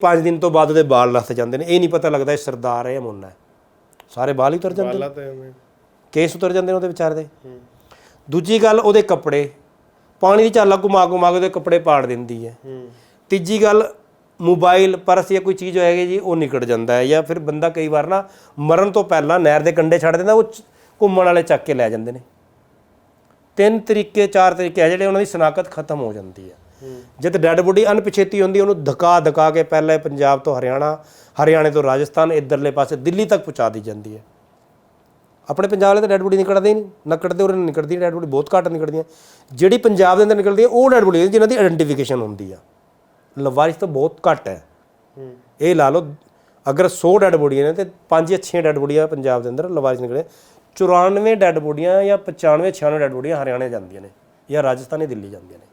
5 ਦਿਨ ਤੋਂ ਬਾਅਦ ਉਹਦੇ ਵਾਲ ਲੱਥ ਜਾਂਦੇ ਨੇ। ਇਹ ਨਹੀਂ ਪਤਾ ਲੱਗਦਾ ਇਹ ਸਰਦਾਰ ਹੈ ਜਾਂ ਮੁੰਨਾ ਹੈ। ਸਾਰੇ ਵਾਲ ਹੀ ਉਤਰ ਜਾਂਦੇ ਨੇ। ਬਾਲਾ ਕੇਸ ਉਤਰ ਜਾਂਦੇ ਨੇ ਉਹਦੇ ਵਿਚਾਰ ਦੇ। ਦੂਜੀ ਗੱਲ ਉਹਦੇ ਕੱਪੜੇ। ਪਾਣੀ ਦੀ ਝਾਲਾ ਘੁਮਾ ਘੁਮਾ ਕੇ ਉਹਦੇ ਕੱਪੜੇ ਪਾੜ ਦਿੰਦੀ ਹੈ। ਹੂੰ। ਤੀਜੀ ਗੱਲ ਮੋਬਾਈਲ ਪਰਸ ਜਾਂ ਕੋਈ ਚੀਜ਼ ਹੋਏਗੀ ਜੀ ਉਹ ਨਿਕਲ ਜਾਂਦਾ ਹੈ ਜਾਂ ਫਿਰ ਬੰਦਾ ਕਈ ਵਾਰ ਨਾ ਮਰਨ ਤੋਂ ਪਹਿਲਾਂ ਨਹਿਰ ਦੇ ਕੰਢੇ ਛੱਡ ਦਿੰਦਾ ਉਹ ਚ- ਘੁੰਮਣ ਵਾਲੇ ਚੱਕ ਕੇ ਲੈ ਜਾਂਦੇ ਨੇ। ਤਿੰਨ ਤਰੀਕੇ ਚਾਰ ਤਰੀਕੇ ਆ ਜਿਹੜੇ ਉਹਨਾਂ ਦੀ ਸਨਾਖਤ ਖਤਮ ਹੋ ਜਾਂਦੀ ਹੈ। ਜਦ ਡੈਡ ਬੋਡੀ ਅਣਪਛੇਤੀ ਹੁੰਦੀ, ਉਹਨੂੰ ਧਕਾ ਧਕਾ ਕੇ ਪਹਿਲੇ ਪੰਜਾਬ ਤੋਂ ਹਰਿਆਣਾ, ਹਰਿਆਣੇ ਤੋਂ ਰਾਜਸਥਾਨ, ਇਧਰਲੇ ਪਾਸੇ ਦਿੱਲੀ ਤੱਕ ਪਹੁੰਚਾ ਦੀ ਜਾਂਦੀ ਹੈ। ਆਪਣੇ ਪੰਜਾਬ ਵਾਲੇ ਤਾਂ ਡੈਡ ਬੋਡੀ ਨਿਕਲਦੇ ਹੀ ਨਹੀਂ, ਨਕੜਦੇ ਉਰੇ ਨਿਕਲਦੀ ਡੈਡ ਬੋਡੀ ਬਹੁਤ ਘੱਟ ਨਿਕਲਦੀਆਂ ਜਿਹੜੀ ਪੰਜਾਬ ਦੇ ਅੰਦਰ ਨਿਕਲਦੀ ਹੈ, ਉਹ ਡੈਡ ਬੋਡੀ ਜਿਨ੍ਹਾਂ ਦੀ ਆਇਡੈਂਟੀਫਿਕੇਸ਼ਨ ਹੁੰਦੀ ਆ। ਲਵਾਰਿਸ ਤਾਂ ਬਹੁਤ ਘੱਟ ਹੈ। ਇਹ ਲਾ ਲਓ, ਅਗਰ 100 ਡੈਡ ਬੋਡੀਆਂ ਨੇ ਤੇ 5 ਜਾਂ 6 ਡੈਡ ਬੋਡੀਆਂ ਪੰਜਾਬ ਦੇ ਅੰਦਰ ਲਵਾਰਿਸ ਨਿਕਲੇ 94 ਡੈਡ ਬੋਡੀਆਂ ਜਾਂ 95 96 ਡੈਡ ਬੋਡੀਆਂ ਹਰਿਆਣੇ ਜਾਂਦੀਆਂ ਨੇ ਜਾਂ ਰਾਜਸਥਾਨੀ ਦਿੱਲੀ ਜਾਂਦੀਆਂ ਨੇ।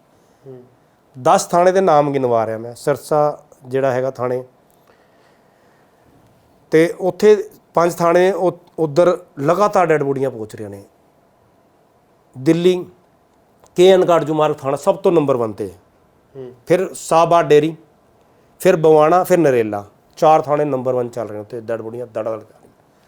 10 ਥਾਣੇ ਦੇ ਨਾਮ ਗਿਣਵਾ ਰਿਹਾ ਮੈਂ ਸਰਸਾ ਜਿਹੜਾ ਹੈਗਾ ਥਾਣੇ। ਤੇ ਉੱਥੇ ਪੰਜ ਥਾਣੇ ਉਧਰ ਲਗਾਤਾਰ ਡੈਡ ਬੋਡੀਆਂ ਪਹੁੰਚ ਰਹੀਆਂ ਨੇ। ਦਿੱਲੀ ਕੇ ਐਨ ਕਾਰਜੂ ਮਾਰਗ ਥਾਣਾ ਸਭ ਤੋਂ ਨੰਬਰ 1 ਤੇ। ਫਿਰ ਸਾਬਾ ਡੇਰੀ ਫਿਰ ਬਵਾਣਾ ਫਿਰ ਨਰੇਲਾ। ਚਾਰ ਥਾਣੇ ਨੰਬਰ 1 ਚੱਲ ਰਹੇ ਉੱਤੇ ਡੈਡ ਬੋਡੀਆਂ ਦੜ ਦੜ।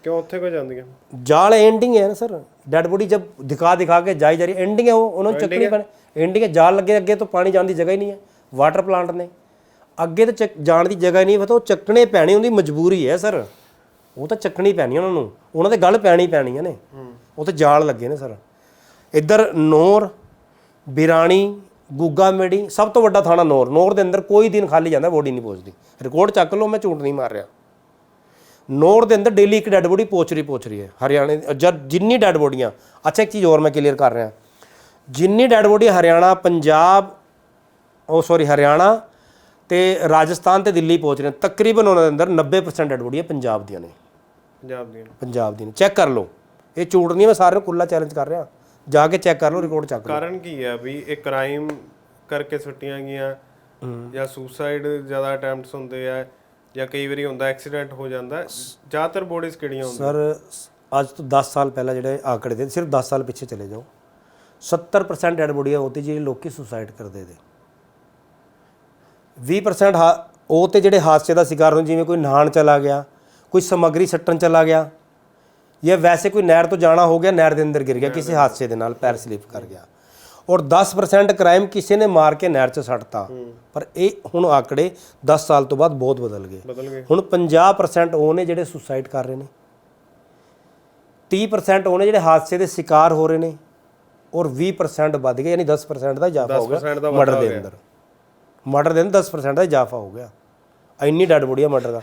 ਕਿਉਂ ਉੱਥੇ ਕੋ ਜਾਂਦੀਆਂ? ਜਾਲ ਐਂਡਿੰਗ ਹੈ ਨਾ ਸਰ। ਡੈਡ ਬੋਡੀ ਜਬ ਦਿਖਾ ਦਿਖਾ ਕੇ ਜਾਈ ਜਾ ਰਹੀ ਐਂਡਿੰਗ ਹੈ ਉਹ ਉਹਨਾਂ ਨੂੰ ਚੱਕਣੀ ਪੈਣੀ। ਇੰਡੀਆ ਜਾਲ ਲੱਗੇ ਅੱਗੇ ਤੋਂ ਪਾਣੀ ਜਾਣ ਦੀ ਜਗ੍ਹਾ ਹੀ ਨਹੀਂ ਹੈ ਵਾਟਰ ਪਲਾਂਟ ਨੇ। ਅੱਗੇ ਤਾਂ ਚੱਕ- ਜਾਣ ਦੀ ਜਗ੍ਹਾ ਹੀ ਨਹੀਂ ਪਤਾ ਉਹ ਚੱਕਣੇ ਪੈਣੀ, ਉਹਦੀ ਮਜਬੂਰੀ ਹੈ ਸਰ। ਉਹ ਤਾਂ ਚੱਕਣੀ ਪੈਣੀ ਉਹਨਾਂ ਨੂੰ, ਉਹਨਾਂ ਦੇ ਗੱਲ ਪੈਣੀ ਪੈਣੀਆਂ ਨੇ। ਉਹ ਤੇ ਜਾਲ ਲੱਗੇ ਨੇ ਸਰ। ਇੱਧਰ ਨੌਰ, ਬਿਰਾਣੀ ਗੁੱਗਾ ਮੇੜੀ ਸਭ ਤੋਂ ਵੱਡਾ ਥਾਣਾ ਨੌਰ। ਨੌਰ ਦੇ ਅੰਦਰ ਕੋਈ ਦਿਨ ਖਾਲੀ ਜਾਂਦਾ ਬੋਡੀ ਨਹੀਂ ਪਹੁੰਚਦੀ ਰਿਕਾਰਡ ਚੱਕ ਲਓ, ਮੈਂ ਝੂਠ ਨਹੀਂ ਮਾਰ ਰਿਹਾ। ਨੌਰ ਦੇ ਅੰਦਰ ਡੇਲੀ ਇੱਕ ਡੈੱਡ ਬੋਡੀ ਪਹੁੰਚ ਰਹੀ ਪਹੁੰਚ ਰਹੀ ਹੈ, ਹਰਿਆਣੇ ਜਦ ਜਿੰਨੀ ਡੈੱਡ ਬੋਡੀਆਂ ਅੱਛਾ ਇੱਕ ਚੀਜ਼ ਹੋਰ ਮੈਂ ਕਲੀਅਰ ਕਰ ਰਿਹਾ। ਜਿੰਨੀ ਡੈੱਡ ਬੋਡੀ ਹਰਿਆਣਾ ਪੰਜਾਬ ਉਹ ਸੌਰੀ ਹਰਿਆਣਾ ਤੇ ਰਾਜਸਥਾਨ ਤੇ ਦਿੱਲੀ ਪਹੁੰਚ ਰਹੀਆਂ ਤਕਰੀਬਨ ਉਹਨਾਂ ਦੇ ਅੰਦਰ 90% ਡੈੱਡ ਬੋਡੀਆਂ ਪੰਜਾਬ ਦੀਆਂ ਨੇ। ਪੰਜਾਬ ਦੀਆਂ ਪੰਜਾਬ ਦੀਆਂ ਚੈੱਕ ਕਰ ਲਓ। ਇਹ ਝੂਠ ਨਹੀਂ ਮੈਂ ਸਾਰਿਆਂ ਨੂੰ ਖੁੱਲਾ ਚੈਲੰਜ ਕਰ ਰਿਹਾ। ਜਾ ਕੇ ਚੈੱਕ ਕਰ ਲਓ ਰਿਕਾਰਡ ਚੱਕ ਲਓ। ਕਾਰਨ ਕੀ ਹੈ ਵੀ ਇਹ ਕ੍ਰਾਈਮ ਕਰਕੇ ਸੁੱਟੀਆਂ ਗਈਆਂ? ਜਾਂ ਸੁਸਾਈਡ ਜ਼ਿਆਦਾ ਅਟੈਂਪਟਸ ਹੁੰਦੇ ਆ? ਜਾਂ ਕਈ ਵਾਰੀ ਹੁੰਦਾ ਐਕਸੀਡੈਂਟ ਹੋ ਜਾਂਦਾ। ਜ਼ਿਆਦਾਤਰ ਬੋਡੀਜ਼ ਕਿਹੜੀਆਂ ਹੁੰਦੀਆਂ? ਸਰ ਅੱਜ ਤੋਂ 10 ਸਾਲ ਪਹਿਲਾਂ ਜਿਹੜੇ ਆંકੜੇ ਦੇ ਸਿਰਫ 10 ਸਾਲ ਪਿੱਛੇ ਚਲੇ ਜਾਓ। 70% ਡੈਡ ਬੋਡੀਆਂ ਹੋਤੀ ਜਿਹੜੇ ਲੋਕੀ ਸੁਸਾਈਡ ਕਰਦੇ ਦੇ। 20% ਹਾ- ਉਹ ਤੇ ਜਿਹੜੇ ਹਾਦਸੇ ਦਾ ਸ਼ਿਕਾਰ ਹੋਣ ਜਿਵੇਂ ਕੋਈ ਨਹਾਣ ਚਲਾ ਗਿਆ ਕੋਈ ਸਮੱਗਰੀ ਸੱਟਣ ਚਲਾ ਗਿਆ ਜਾਂ ਵੈਸੇ ਕੋਈ ਨਹਿਰ ਤੋਂ ਜਾਣਾ ਹੋ ਗਿਆ ਨਹਿਰ ਦੇ ਅੰਦਰ ਗਿਰ ਗਿਆ ਕਿਸੇ ਹਾਦਸੇ ਦੇ ਨਾਲ ਪੈਰ ਸਲਿਪ ਕਰ ਗਿਆ। ਔਰ 10% ਕ੍ਰਾਈਮ ਕਿਸੇ ਨੇ ਮਾਰ ਕੇ ਨਹਿਰ 'ਚ ਸੱਟਤਾ। ਪਰ ਇਹ ਹੁਣ ਆંકੜੇ 10 ਸਾਲ ਤੋਂ ਬਾਅਦ ਬਹੁਤ ਬਦਲ ਗਏ। ਬਦਲ ਗਏ। ਹੁਣ 50% ਉਹ ਨੇ ਜਿਹੜੇ ਸੁਸਾਈਡ ਕਰ ਰਹੇ ਨੇ। 30% ਉਹ ਨੇ ਜਿਹੜੇ ਹਾਦਸੇ ਦੇ ਸ਼ਿਕਾਰ ਹੋ ਰਹੇ ਨੇ। ਔਰ 20% ਵੱਧ ਗਏ ਯਾਨੀ 10% ਦਾ ਇਜ਼ਾਫਾ ਹੋ 10% ਦਾ ਗਿਆ ਮਰਡਰ ਦੇ ਅੰਦਰ। ਮਰਡਰ ਦੇ ਅੰਦਰ 10% ਦਾ ਇਜ਼ਾਫਾ ਹੋ ਗਿਆ। ਇੰਨੀ ਡੈਡ ਬੋਡੀ ਆ ਮਰਡਰ ਦਾ।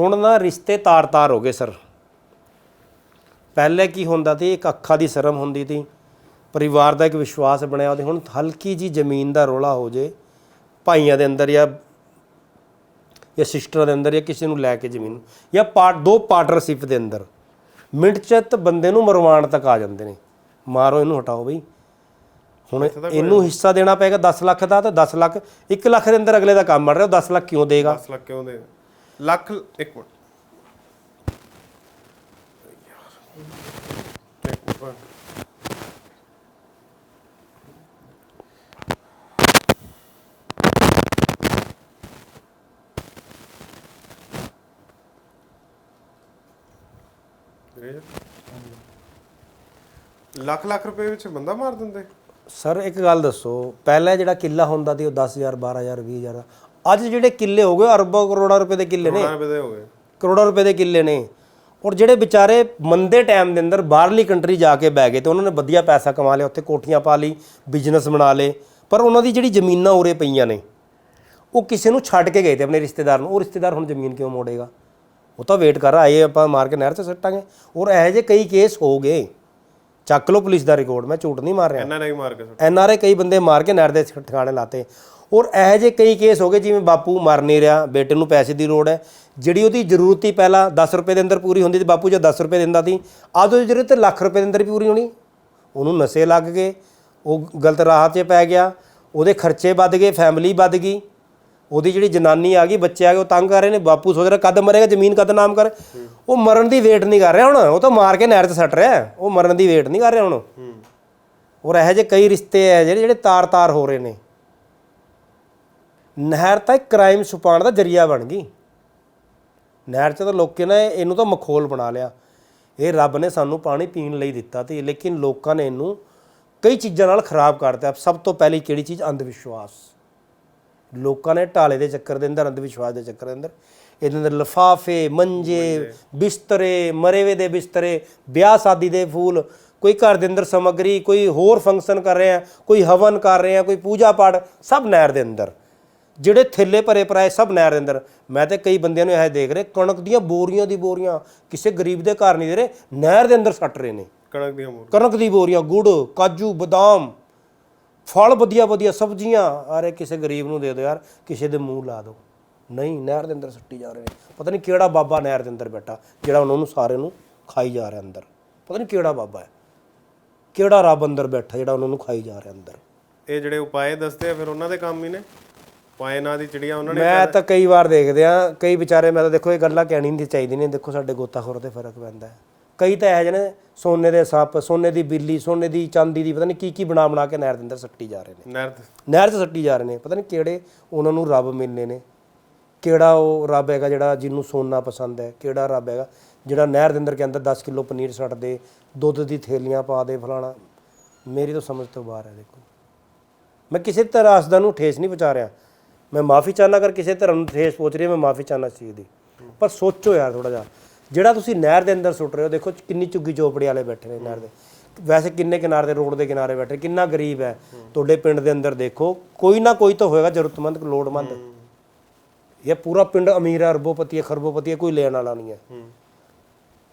ਹੁਣ ਨਾ ਰਿਸ਼ਤੇ ਤਾਰ-ਤਾਰ ਹੋ ਗਏ ਸਰ ਪਹਿਲੇ ਕੀ ਹੁੰਦਾ ਸੀ ਇੱਕ ਅੱਖਾਂ ਦੀ ਸ਼ਰਮ ਹੁੰਦੀ ਸੀ ਪਰਿਵਾਰ ਦਾ ਇੱਕ ਵਿਸ਼ਵਾਸ ਬਣਿਆ ਉਹਦੇ ਹੁਣ ਹਲਕੀ ਜੀ ਜ਼ਮੀਨ ਦਾ ਰੋਲਾ ਹੋ ਜੇ ਭਾਈਆਂ ਦੇ ਅੰਦਰ ਜਾਂ ਜਾਂ ਸਿਸਟਰ ਦੇ ਅੰਦਰ ਜਾਂ ਕਿਸੇ ਨੂੰ ਲੈ ਕੇ ਜ਼ਮੀਨ ਜਾਂ ਪਾਰਟ ਦੋ ਪਾਰਟਨਰਸ਼ਿਪ ਦੇ ਅੰਦਰ ਮਿੰਟ ਚ ਬੰਦੇ ਨੂੰ ਮਰਵਾਉਣ ਤੱਕ ਆ ਜਾਂਦੇ ਨੇ। ਮਾਰੋ ਇਹਨੂੰ ਹਟਾਓ ਬਈ। ਹੁਣ ਇਹਨੂੰ ਹਿੱਸਾ ਦੇਣਾ ਪਏਗਾ 10 ਲੱਖ ਦਾ ਤਾਂ 10 ਲੱਖ 1 ਲੱਖ ਦੇ ਅੰਦਰ ਅਗਲੇ ਦਾ ਕੰਮ ਬਣ ਰਿਹਾ ਉਹ 10 ਲੱਖ ਕਿਉਂ ਦੇਗਾ? 10 ਲੱਖ ਕਿਉਂ ਦੇ ਲੱਖ ਇੱਕ ਮਿੰਟ। ਮਿੰਟ। ਲੱਖ ਲੱਖ ਰੁਪਏ ਵਿੱਚ ਬੰਦਾ ਮਾਰ ਦਿੰਦੇ? ਸਰ ਇੱਕ ਗੱਲ ਦੱਸੋ। ਪਹਿਲਾਂ ਜਿਹੜਾ ਕਿੱਲਾ ਹੁੰਦਾ ਸੀ ਉਹ 10000 12000 20000 ਦਾ ਅੱਜ ਜਿਹੜੇ ਕਿੱਲੇ ਹੋ ਗਏ ਅਰਬਾਂ ਕਰੋੜਾਂ ਰੁਪਏ ਦੇ ਕਿੱਲੇ ਨੇ। ਕਰੋੜਾਂ ਰੁਪਏ ਦੇ ਹੋ ਗਏ। ਕਰੋੜਾਂ ਰੁਪਏ ਦੇ ਕਿੱਲੇ ਨੇ। ਔਰ ਜਿਹੜੇ ਵਿਚਾਰੇ ਮੰਦੇ ਟਾਈਮ ਦੇ ਅੰਦਰ ਬਾਹਰਲੀ ਕੰਟਰੀ ਜਾ ਕੇ ਬਹਿ ਗਏ ਤੇ ਉਹਨਾਂ ਨੇ ਵਧੀਆ ਪੈਸਾ ਕਮਾ ਲਿਆ ਉੱਥੇ ਕੋਠੀਆਂ ਪਾ ਲਈ ਬਿਜ਼ਨਸ ਬਣਾ ਲਏ। ਪਰ ਉਹਨਾਂ ਦੀ ਜਿਹੜੀ ਜ਼ਮੀਨਾਂ ਉਰੇ ਪਈਆਂ ਨੇ ਉਹ ਕਿਸੇ ਨੂੰ ਛੱਡ ਕੇ ਗਏ ਤੇ ਆਪਣੇ ਰਿਸ਼ਤੇਦਾਰ ਨੂੰ। ਉਹ ਰਿਸ਼ਤੇਦਾਰ ਹੁਣ ਜ਼ਮੀਨ ਕਿਉਂ ਮੋੜੇਗਾ? ਉਹ ਤਾਂ ਵੇਟ ਕਰ ਆਏ ਆਪਾਂ ਮਾਰ ਕੇ ਨਹਿਰ 'ਚ ਸੱਟਾਂਗੇ। ਔਰ ਇਹੋ ਜਿਹੇ ਕਈ ਕੇਸ ਹੋ ਗਏ। ਚੱਕ ਲਓ ਪੁਲਿਸ ਦਾ ਰਿਕਾਰਡ ਮੈਂ ਝੂਠ ਨਹੀਂ ਮਾਰ ਰਿਹਾ। ਇਹਨਾਂ ਨੇ ਮਾਰ ਕੇ ਐਨ ਆਰ ਆਈ ਕਈ ਬੰਦੇ ਮਾਰ ਕੇ ਨਹਿਰ ਦੇ ਠਿਕਾਣੇ ਲਾਤੇ। ਔਰ ਇਹੋ ਜਿਹੇ ਕਈ ਕੇਸ ਹੋ ਗਏ ਜਿਵੇਂ ਬਾਪੂ ਮਰ ਨਹੀਂ ਰਿਹਾ ਬੇਟੇ ਨੂੰ ਪੈਸੇ ਦੀ ਲੋੜ ਹੈ ਜਿਹੜੀ ਉਹਦੀ ਜ਼ਰੂਰਤ ਸੀ ਪਹਿਲਾਂ 10 ਰੁਪਏ ਦੇ ਅੰਦਰ ਪੂਰੀ ਹੁੰਦੀ ਤੇ ਬਾਪੂ ਜੇ 10 ਰੁਪਏ ਦਿੰਦਾ ਸੀ ਅੱਜ ਉਹਦੀ ਜ਼ਰੂਰਤ ਲੱਖ ਰੁਪਏ ਦੇ ਅੰਦਰ ਪੂਰੀ ਹੋਣੀ। ਉਹਨੂੰ ਨਸ਼ੇ ਲੱਗ ਗਏ ਉਹ ਗਲਤ ਰਾਹ 'ਤੇ ਪੈ ਗਿਆ ਉਹਦੇ ਖਰਚੇ ਵੱਧ ਗਏ ਫੈਮਿਲੀ ਵੱਧ ਗਈ। ਉਹਦੀ ਜਿਹੜੀ ਜਨਾਨੀ ਆ ਗਈ, ਬੱਚੇ ਆ ਗਏ, ਉਹ ਤੰਗ ਕਰ ਰਹੇ ਨੇ, ਬਾਪੂ ਸੋਚ ਰਿਹਾ ਕਦ ਮਰੇਗਾ, ਜ਼ਮੀਨ ਕਦ ਨਾਮ ਕਰ। ਉਹ ਮਰਨ ਦੀ ਵੇਟ ਨਹੀਂ ਕਰ ਰਿਹਾ ਹੁਣ, ਉਹ ਤਾਂ ਮਾਰ ਕੇ ਨਹਿਰ 'ਚ ਸੱਟ ਰਿਹਾ। ਉਹ ਮਰਨ ਦੀ ਵੇਟ ਨਹੀਂ ਕਰ ਰਿਹਾ ਹੁਣ। ਔਰ ਇਹੋ ਜਿਹੇ ਕਈ ਰਿਸ਼ਤੇ ਹੈ ਜਿਹੜੇ ਜਿਹੜੇ ਤਾਰ-ਤਾਰ ਹੋ ਰਹੇ ਨੇ। ਨਹਿਰ ਤਾਂ ਇੱਕ ਕ੍ਰਾਈਮ ਛੁਪਾਉਣ ਦਾ ਜਰੀਆ ਬਣ ਗਈ। ਨਹਿਰ 'ਚ ਤਾਂ ਲੋਕਾਂ ਨੇ ਇਹਨੂੰ ਤਾਂ ਮਖੌਲ ਬਣਾ ਲਿਆ। ਇਹ ਰੱਬ ਨੇ ਸਾਨੂੰ ਪਾਣੀ ਪੀਣ ਲਈ ਦਿੱਤਾ ਤੇ, ਲੇਕਿਨ ਲੋਕਾਂ ਨੇ ਇਹਨੂੰ ਕਈ ਚੀਜ਼ਾਂ ਨਾਲ ਖਰਾਬ ਕਰਤਾ ਸਭ ਤੋਂ ਪਹਿਲੀ ਕਿਹੜੀ ਚੀਜ਼? ਅੰਧ ਵਿਸ਼ਵਾਸ ਲੋਕਾਂ ਨੇ ਢਾਲੇ ਦੇ ਚੱਕਰ ਦੇ ਅੰਦਰ ਅੰਧ ਵਿਸ਼ਵਾਸ ਦੇ ਚੱਕਰ ਦੇ ਅੰਦਰ ਇਹਦੇ ਅੰਦਰ ਲਫਾਫੇ ਮੰਜੇ ਬਿਸਤਰੇ ਮਰੇਵੇ ਦੇ ਬਿਸਤਰੇ ਵਿਆਹ ਸ਼ਾਦੀ ਦੇ ਫੂਲ ਕੋਈ ਘਰ ਦੇ ਅੰਦਰ ਸਮੱਗਰੀ ਕੋਈ ਹੋਰ ਫੰਕਸ਼ਨ ਕਰ ਰਹੇ ਆ ਕੋਈ ਹਵਨ ਕਰ ਰਹੇ ਆ ਕੋਈ ਪੂਜਾ ਪਾਠ ਸਭ ਨਹਿਰ ਦੇ ਅੰਦਰ। ਜਿਹੜੇ ਥੈਲੇ ਭਰੇ ਪਰਾਏ ਸਭ ਨਹਿਰ ਦੇ ਅੰਦਰ। ਮੈਂ ਤੇ ਕਈ ਬੰਦਿਆਂ ਨੂੰ ਇਹ ਦੇਖ ਰਹੇ ਕਣਕ ਦੀਆਂ ਬੋਰੀਆਂ ਦੀ ਬੋਰੀਆਂ ਕਿਸੇ ਗਰੀਬ ਦੇ ਘਰ ਨਹੀਂ ਦੇ ਰਹੇ ਨਹਿਰ ਦੇ ਅੰਦਰ ਸੱਟ ਰਹੇ ਨੇ। ਕਣਕ ਦੀਆਂ ਮੂਰ ਕਣਕ ਦੀ ਬੋਰੀਆਂ ਗੁੜ ਕਾਜੂ ਬਦਾਮ ਫਲ ਵਧੀਆ ਵਧੀਆ ਸਬਜ਼ੀਆਂ ਅਰੇ ਕਿਸੇ ਗਰੀਬ ਨੂੰ ਦੇ ਦਿਓ ਯਾਰ ਕਿਸੇ ਦੇ ਮੂੰਹ ਲਾ ਦਿਓ। ਨਹੀਂ ਨਹਿਰ ਦੇ ਅੰਦਰ ਸੱਟੀ ਜਾ ਰਹੇ ਨੇ। ਪਤਾ ਨਹੀਂ ਕਿਹੜਾ ਬਾਬਾ ਨਹਿਰ ਦੇ ਅੰਦਰ ਬੈਠਾ ਜਿਹੜਾ ਉਹਨਾਂ ਨੂੰ ਸਾਰੇ ਨੂੰ ਖਾਈ ਜਾ ਰਿਹਾ ਅੰਦਰ। ਪਤਾ ਨਹੀਂ ਕਿਹੜਾ ਬਾਬਾ ਹੈ ਕਿਹੜਾ ਰੱਬ ਅੰਦਰ ਬੈਠਾ ਜਿਹੜਾ ਉਹਨਾਂ ਨੂੰ ਖਾਈ ਜਾ ਰਿਹਾ ਅੰਦਰ। ਇਹ ਜਿਹੜੇ ਉਪਾਏ ਦੱਸਦੇ ਆ ਫਿਰ ਉਹਨਾਂ ਦੇ ਕੰਮ ਹੀ ਨੇ? ਉਪਾਏ ਨਾਂ ਦੀ ਚਿੜੀਆਂ ਉਹਨਾਂ ਨੇ ਮੈਂ ਤਾਂ ਕਈ ਵਾਰ ਦੇਖਦੇ ਆ ਕਈ ਵਿਚਾਰੇ ਮੈਂ ਤਾਂ ਦੇਖੋ ਇਹ ਗੱਲਾਂ ਕਹਿਣੀ ਨਹੀਂ ਚਾਹੀਦੀ ਨੇ। ਦੇਖੋ ਸਾਡੇ ਗੋਤਾਖੋਰ ਤੇ ਫ਼ਰਕ ਪੈਂਦਾ ਹੈ। ਕਈ ਤਾਂ ਇਹੋ ਜਿਹੇ ਨੇ ਸੋਨੇ ਦੇ ਸੱਪ ਸੋਨੇ ਦੀ ਬਿੱਲੀ ਸੋਨੇ ਦੀ ਚਾਂਦੀ ਦੀ ਪਤਾ ਨਹੀਂ ਕੀ ਕੀ ਬਣਾ ਬਣਾ ਕੇ ਨਹਿਰ ਦੇ ਅੰਦਰ ਸੱਟੀ ਜਾ ਰਹੇ ਨੇ। ਨਹਿਰ ਨਹਿਰ 'ਚ ਸੱਟੀ ਜਾ ਰਹੇ ਨੇ। ਪਤਾ ਨਹੀਂ ਕਿਹੜੇ ਉਹਨਾਂ ਨੂੰ ਰੱਬ ਮਿਲਨੇ ਨੇ। ਕਿਹੜਾ ਉਹ ਰੱਬ ਹੈਗਾ ਜਿਹੜਾ ਜਿਹਨੂੰ ਸੋਨਾ ਪਸੰਦ ਹੈ ਕਿਹੜਾ ਰੱਬ ਹੈਗਾ ਜਿਹੜਾ ਨਹਿਰ ਦੇ ਅੰਦਰ ਕੇ ਅੰਦਰ 10 ਕਿਲੋ ਪਨੀਰ ਸੱਟ ਦੇ ਦੁੱਧ ਦੀ ਥੈਲੀਆਂ ਪਾ ਦੇ ਫਲਾਣਾ। ਮੇਰੀ ਤਾਂ ਸਮਝ ਤੋਂ ਬਾਹਰ ਹੈ ਦੇਖੋ। ਮੈਂ ਕਿਸੇ ਤਰ੍ਹਾਂ ਅਸਦਾ ਨੂੰ ਠੇਸ ਨਹੀਂ ਪਹੁੰਚਾ ਰਿਹਾ। ਮੈਂ ਮਾਫੀ ਚਾਹਨਾ ਅਗਰ ਕਿਸੇ ਧਰਮ ਨੂੰ ਠੇਸ ਪਹੁੰਚ ਰਹੀ ਹੈ ਮੈਂ ਮਾਫੀ ਚਾਹਨਾ ਚੀਜ਼ ਦੀ। ਪਰ ਸੋਚੋ ਯਾਰ ਥੋੜਾ ਜਿਹਾ। ਜਿਹੜਾ ਤੁਸੀਂ ਨਹਿਰ ਦੇ ਅੰਦਰ ਸੁੱਟ ਰਹੇ ਹੋ, ਦੇਖੋ ਕਿੰਨੀ ਚੁੱਗੀ ਚੋਪੜੀ ਵਾਲੇ ਬੈਠੇ ਨੇ ਨਹਿਰ ਦੇ। ਵੈਸੇ ਕਿੰਨੇ ਕਿਨਾਰੇ ਦੇ, ਰੋਡ ਦੇ ਕਿਨਾਰੇ ਬੈਠੇ ਕਿੰਨਾ ਗਰੀਬ ਹੈ। ਤੁਹਾਡੇ ਪਿੰਡ ਦੇ ਅੰਦਰ ਦੇਖੋ, ਕੋਈ ਨਾ ਕੋਈ ਤਾਂ ਹੋਏਗਾ ਜ਼ਰੂਰਤਮੰਦ, ਲੋੜਮੰਦ। ਇਹ ਪੂਰਾ ਪਿੰਡ ਅਮੀਰ ਹੈ, ਅਰਬੋਪਤੀ ਹੈ, ਖਰਬੋਪਤੀ ਹੈ, ਕੋਈ ਲੈਣ ਵਾਲਾ ਨਹੀਂ ਹੈ।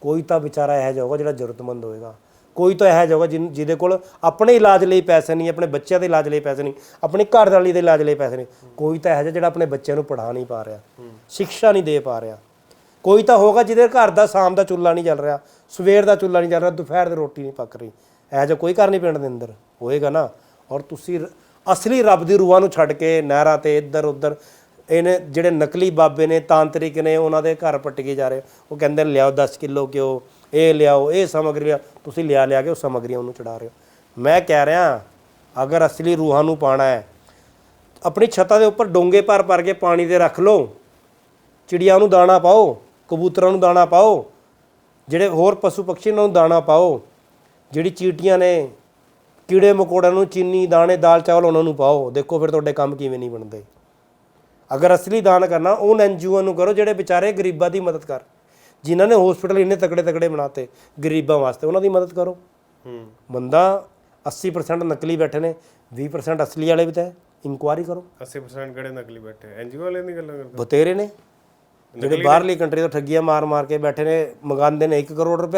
ਕੋਈ ਤਾਂ ਵਿਚਾਰਾ ਇਹੋ ਜਿਹਾ ਹੋਗਾ ਜਿਹੜਾ ਜ਼ਰੂਰਤਮੰਦ ਹੋਏਗਾ। ਕੋਈ ਤਾਂ ਇਹੋ ਜਿਹਾ ਹੋਗਾ ਜਿਹਦੇ ਕੋਲ ਆਪਣੇ ਇਲਾਜ ਲਈ ਪੈਸੇ ਨਹੀਂ, ਆਪਣੇ ਬੱਚਿਆਂ ਦੇ ਇਲਾਜ ਲਈ ਪੈਸੇ ਨਹੀਂ, ਆਪਣੀ ਘਰਦਵਾਲੀ ਦੇ ਇਲਾਜ ਲਈ ਪੈਸੇ ਨਹੀਂ। ਕੋਈ ਤਾਂ ਇਹੋ ਜਿਹਾ ਜਿਹੜਾ ਆਪਣੇ ਬੱਚਿਆਂ ਨੂੰ ਪੜ੍ਹਾ ਨਹੀਂ ਪਾ ਰਿਹਾ ਸਿੱਖਿਆ ਨਹੀਂ ਦੇ ਪਾ ਰਿਹਾ। ਕੋਈ ਤਾਂ ਹੋਗਾ ਜਿਹਦੇ ਘਰ ਦਾ ਸ਼ਾਮ ਦਾ ਚੁੱਲ੍ਹਾ ਨਹੀਂ ਚੱਲ ਰਿਹਾ, ਸਵੇਰ ਦਾ ਚੁੱਲ੍ਹਾ ਨਹੀਂ ਚੱਲ ਰਿਹਾ, ਦੁਪਹਿਰ ਦੀ ਰੋਟੀ ਨਹੀਂ ਪੱਕ ਰਹੀ। ਇਹੋ ਜਿਹਾ ਕੋਈ ਘਰ ਨਹੀਂ ਪਿੰਡ ਦੇ ਅੰਦਰ, ਹੋਏਗਾ ਨਾ। ਔਰ ਤੁਸੀਂ ਰ- ਅਸਲੀ ਰੱਬ ਦੀ ਰੂਹਾਂ ਨੂੰ ਛੱਡ ਕੇ ਨਹਿਰਾਂ ਤੇ ਇੱਧਰ ਉੱਧਰ, ਇਹਨੇ ਜਿਹੜੇ ਨਕਲੀ ਬਾਬੇ ਨੇ, ਤਾਂਤਰਿਕ ਨੇ, ਉਹਨਾਂ ਦੇ ਘਰ ਪੱਟਕੇ ਜਾ ਰਹੇ। ਉਹ ਕਹਿੰਦੇ ਨੇ, ਲਿਆਓ 10 ਕਿਲੋ ਘਿਓ, ਇਹ ਲਿਆਓ, ਇਹ ਸਮਗਰੀ ਲਿਆ, ਤੁਸੀਂ ਲਿਆ ਲਿਆ ਕੇ ਉਹ ਸਮਗਰੀਆਂ ਉਹਨੂੰ ਚੜਾ ਰਹੇ ਹੋ। ਮੈਂ ਕਹਿ ਰਿਹਾ, ਅਗਰ ਅਸਲੀ ਰੂਹਾਂ ਨੂੰ ਪਾਣਾ ਹੈ, ਆਪਣੀ ਛੱਤਾਂ ਦੇ ਉੱਪਰ ਡੋਂਗੇ ਭਰ ਭਰ ਕੇ ਪਾਣੀ ਦੇ ਰੱਖ ਲਓ, ਚਿੜੀਆਂ ਨੂੰ ਦਾਣਾ ਪਾਓ ਕਬੂਤਰਾਂ ਨੂੰ ਦਾਣਾ ਪਾਓ ਜਿਹੜੇ ਹੋਰ ਪਸ਼ੂ ਪੰਛੀ ਉਹਨਾਂ ਨੂੰ ਦਾਣਾ ਪਾਓ ਜਿਹੜੀ ਚੀਟੀਆਂ ਨੇ ਕੀੜੇ ਮਕੌੜਿਆਂ ਨੂੰ ਚੀਨੀ ਦਾਣੇ ਦਾਲ ਚਾਵਲ ਉਹਨਾਂ ਨੂੰ ਪਾਓ ਦੇਖੋ ਫਿਰ ਤੁਹਾਡੇ ਕੰਮ ਕਿਵੇਂ ਨਹੀਂ ਬਣਦੇ। ਅਗਰ ਅਸਲੀ ਦਾਨ ਕਰਨਾ ਉਹ ਐਨਜੀਓ ਨੂੰ ਕਰੋ ਜਿਹੜੇ ਵਿਚਾਰੇ ਗਰੀਬਾਂ ਦੀ ਮਦਦ ਕਰ ਜਿਨ੍ਹਾਂ ਨੇ ਹਸਪੀਟਲ ਇੰਨੇ ਤਕੜੇ ਤਕੜੇ ਬਣਾਤੇ ਗਰੀਬਾਂ ਵਾਸਤੇ ਉਹਨਾਂ ਦੀ ਮਦਦ ਕਰੋ। ਹੂੰ। ਬੰਦਾ 80% ਨਕਲੀ ਬੈਠੇ ਨੇ 20% ਅਸਲੀ ਵਾਲੇ ਵੀ ਤਾਂ ਇਨਕੁਆਰੀ ਕਰੋ। 80% ਕਿਹੜੇ ਨਕਲੀ ਬੈਠੇ? ਐਨਜੀਓ ਵਾਲੇ ਦੀ ਗੱਲਾਂ ਕਰਦੇ ਬਤੇਰੇ ਨੇ। ਜਿਹੜੇ ਬਾਹਰਲੀ ਕੰਟਰੀ ਤੋਂ ਠੱਗੀਆਂ ਮਾਰ ਮਾਰ ਕੇ ਬੈਠੇ ਨੇ ਮੰਗਾਉਂਦੇ ਨੇ 1 ਕਰੋੜ ਰੁਪਏ।